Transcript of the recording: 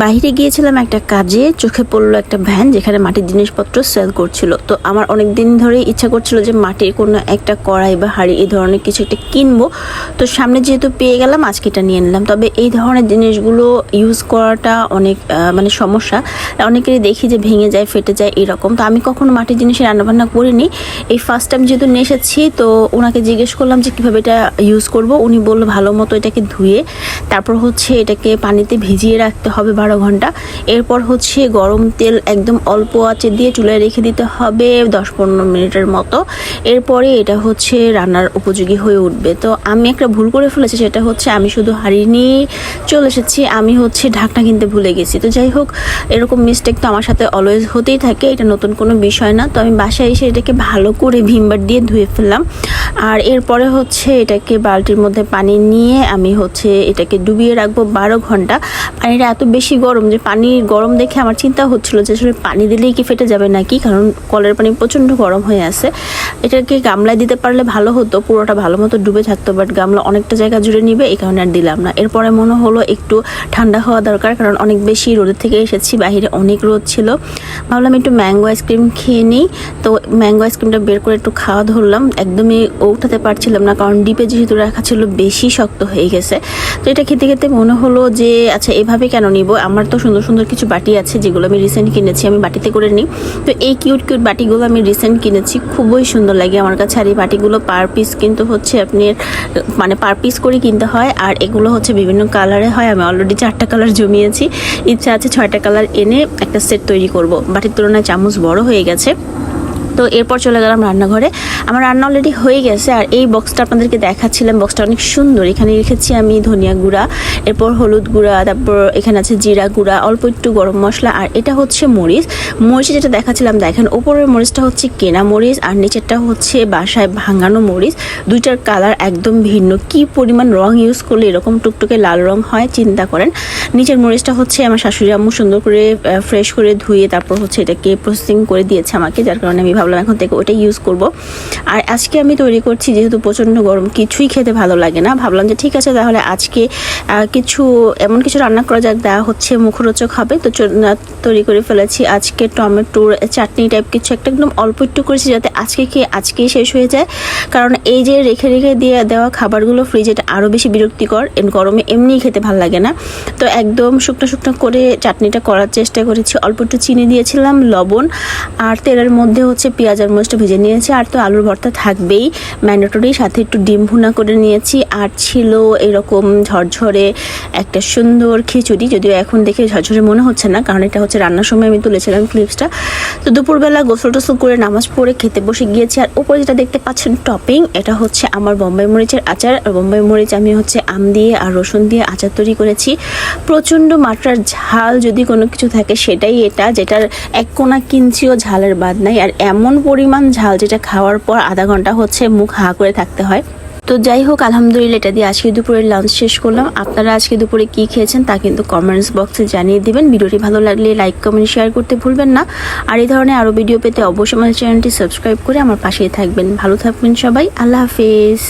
বাইরে গিয়েছিলাম একটা কাজে, চোখে পড়ল একটা ভ্যান যেখানে মাটির জিনিসপত্র সেল করছিল। তো আমার অনেক দিন ধরে ইচ্ছা করছিল যে মাটির কোনো একটা কড়াই বা হাঁড়ি এই ধরনের কিছু একটা কিনবো। তো সামনে যেহেতু পেয়ে গেলাম, আজকে এটা নিয়ে নিলাম। তবে এই ধরনের জিনিসগুলো ইউজ করাটা অনেক মানে সমস্যা। অনেকেরই দেখি যে ভেঙে যায়, ফেটে যায় এরকম। তো আমি কখনো মাটির জিনিসে রান্নাবান্না করিনি। এই ফার্স্ট টাইম যেহেতু নিয়ে এসেছি, তো ওনাকে জিজ্ঞেস করলাম যে কীভাবে এটা ইউজ করব। উনি বলল ভালো মতো এটাকে ধুয়ে, তারপর হচ্ছে এটাকে পানিতে ভিজিয়ে রাখতে হবে বারো ঘণ্টা। এরপর হচ্ছে গরম তেল একদম অল্প আঁচে দিয়ে চুলায় রেখে দিতে হবে দশ পনেরো মিনিটের মতো। এরপরে এটা হচ্ছে রান্নার উপযোগী হয়ে উঠবে। তো আমি একটা ভুল করে ফেলেছি, সেটা হচ্ছে আমি শুধু হাঁড়ি নিয়ে চলে এসেছি, আমি হচ্ছে ঢাকনা কিনতে ভুলে গেছি। তো যাই হোক, এরকম মিস্টেক তো আমার সাথে অলওয়েজ হতেই থাকে, এটা নতুন কোনো বিষয় না। তো আমি বাসায় এসে এটাকে ভালো করে ভিমবার দিয়ে ধুয়ে ফেললাম। আর এরপরে হচ্ছে এটাকে বালতির মধ্যে পানি নিয়ে আমি হচ্ছে এটাকে ডুবিয়ে রাখব বারো ঘণ্টা। পানিটা এত বেশি গরম, যে পানি গরম দেখে আমার চিন্তা হচ্ছিল যে আসলে পানি দিলেই কি ফেটে যাবে নাকি? কারণ কলের পানি প্রচণ্ড গরম হয়ে আছে। এটাকে গামলায় দিতে পারলে ভালো হতো, পুরোটা ভালো মতো ডুবে থাকতো বাট গামলা অনেকটা জায়গা জুড়ে নিবে, এই কারণে আর দিলাম না। এরপরে মনে হলো একটু ঠান্ডা হওয়া দরকার, কারণ অনেক বেশি রোদের থেকে এসেছি, বাইরে অনেক রোদ ছিল। ভাবলাম একটু ম্যাঙ্গো আইসক্রিম খেয়ে নিই, তো ম্যাঙ্গো আইসক্রিমটা বের করে একটু খাওয়া ধরলাম। একদমই উঠাতে পারছিলাম না, কারণ ডিপে যেহেতু রাখা ছিল, বেশি শক্ত হয়ে গেছে। তো এটা খেতে খেতে মনে হলো যে আচ্ছা এভাবে কেন নিব? আমার তো সুন্দর সুন্দর কিছু বাটি আছে যেগুলো আমি রিসেন্ট কিনেছি, আমি বাটিতে করে নিই। তো এই কিউট কিউট বাটিগুলো আমি রিসেন্ট কিনেছি, খুবই সুন্দর লাগে আমার কাছে। আর এই বাটিগুলো পার পিস কিন্তু হচ্ছে আপনি মানে পার পিস করে কিনতে হয়। আর এগুলো হচ্ছে বিভিন্ন কালারে হয়, আমি অলরেডি চারটা কালার জমিয়েছি। ইচ্ছা আছে ছয়টা কালার এনে একটা সেট তৈরি করব। বাটির তুলনায় চামচ বড় হয়ে গেছে। তো এরপর চলে গেলাম রান্নাঘরে। আমার রান্না অলরেডি হয়ে গেছে আর এই বক্সটা আপনাদেরকে দেখাচ্ছিলাম। বক্সটা অনেক সুন্দর। এখানে রেখেছি আমি ধনিয়া গুঁড়া, এরপর হলুদ গুঁড়া, তারপর এখানে আছে জিরা গুঁড়া, অল্প একটু গরম মশলা আর এটা হচ্ছে মরিচ। মরিচ যেটা দেখাচ্ছিলাম, দেখেন, ওপরের মরিচটা হচ্ছে কেনা মরিচ আর নিচেরটা হচ্ছে বাসায় ভাঙানো মরিচ। দুইটার কালার একদম ভিন্ন। কি পরিমাণ রং ইউজ করলে এরকম টুকটুকে লাল রং হয়, চিন্তা করেন। নিচের মরিচটা হচ্ছে আমার শাশুড়ি আম্মু সুন্দর করে ফ্রেশ করে ধুয়ে তারপর হচ্ছে এটাকে প্রসেসিং করে দিয়েছে আমাকে, যার কারণে আমি ভাবলাম এখন থেকে ওটাই ইউজ করব। আর আজকে আমি তৈরি করছি, যেহেতু প্রচণ্ড গরম, কিছুই খেতে ভালো লাগে না। ভাবলাম যে ঠিক আছে, তাহলে আজকে কিছু, এমন কিছু রান্না করা যাক দেওয়া হচ্ছে মুখরোচক হবে। তো তৈরি করে ফেলেছি আজকে টমেটোর চাটনি টাইপ কিছু। একটা একদম অল্প একটু করেছি যাতে আজকে খেয়ে, আজকেই শেষ হয়ে যায়। কারণ এই যে রেখে রেখে দিয়ে দেওয়া খাবারগুলো ফ্রিজে আরও বেশি বিরক্তিকর। গরমে এমনিই খেতে ভালো লাগে না। তো একদম শুকনো শুকনো করে চাটনিটা করার চেষ্টা করেছি। অল্প একটু চিনি দিয়েছিলাম, লবণ, আর তেলের মধ্যে হচ্ছে পেঁয়াজ আর মরিচটা ভেজে নিয়েছি, আর তো আলুর ভর্তা থাকবেই। ম্যান্ডেটরি সাথে একটু ডিম ভুনা করে নিয়েছি, আর ছিল এরকম ঝরঝরে একটা সুন্দর খিচুড়ি, যদিও এখন দেখে ঝরঝরে মনে হচ্ছে না, কারণ এটা হচ্ছে রান্নার সময় আমি তুলেছিলাম ক্লিপসটা তো দুপুরবেলা গোসল টোসল করে নামাজ পড়ে খেতে বসে গিয়েছি, আর উপরে যেটা দেখতে পাচ্ছেন টপিং এটা হচ্ছে আমার বোম্বাই মরিচের আচার, আর বোম্বাই মরিচ আমি হচ্ছে আম দিয়ে আর রসুন দিয়ে আচার তৈরি করেছি। প্রচণ্ড মাত্রার ঝাল যদি কোনো কিছু থাকে, সেটাই এটা, যেটার এক কোনা কিঞ্চিও ঝালের বাদ নাই, আর এমন পরিমাণ ঝাল যেটা খাওয়ার পর আধা ঘণ্টা হচ্ছে মুখ হা করে থাকতে হয়। তো যাই হোক, আলহামদুলিল্লাহ এটা দিয়ে আজকে দুপুরের লাঞ্চ শেষ করলাম। আপনারা আজকে দুপুরে কি খেয়েছেন তা কিন্তু কমেন্টস বক্সে জানিয়ে দিবেন। ভিডিওটি ভালো লাগলে লাইক কমেন্ট শেয়ার করতে ভুলবেন না। আর এই ধরনের আরও ভিডিও পেতে অবশ্যই আমাদের চ্যানেলটি সাবস্ক্রাইব করে আমার পাশেই থাকবেন। ভালো থাকবেন সবাই। আল্লাহ হাফেজ।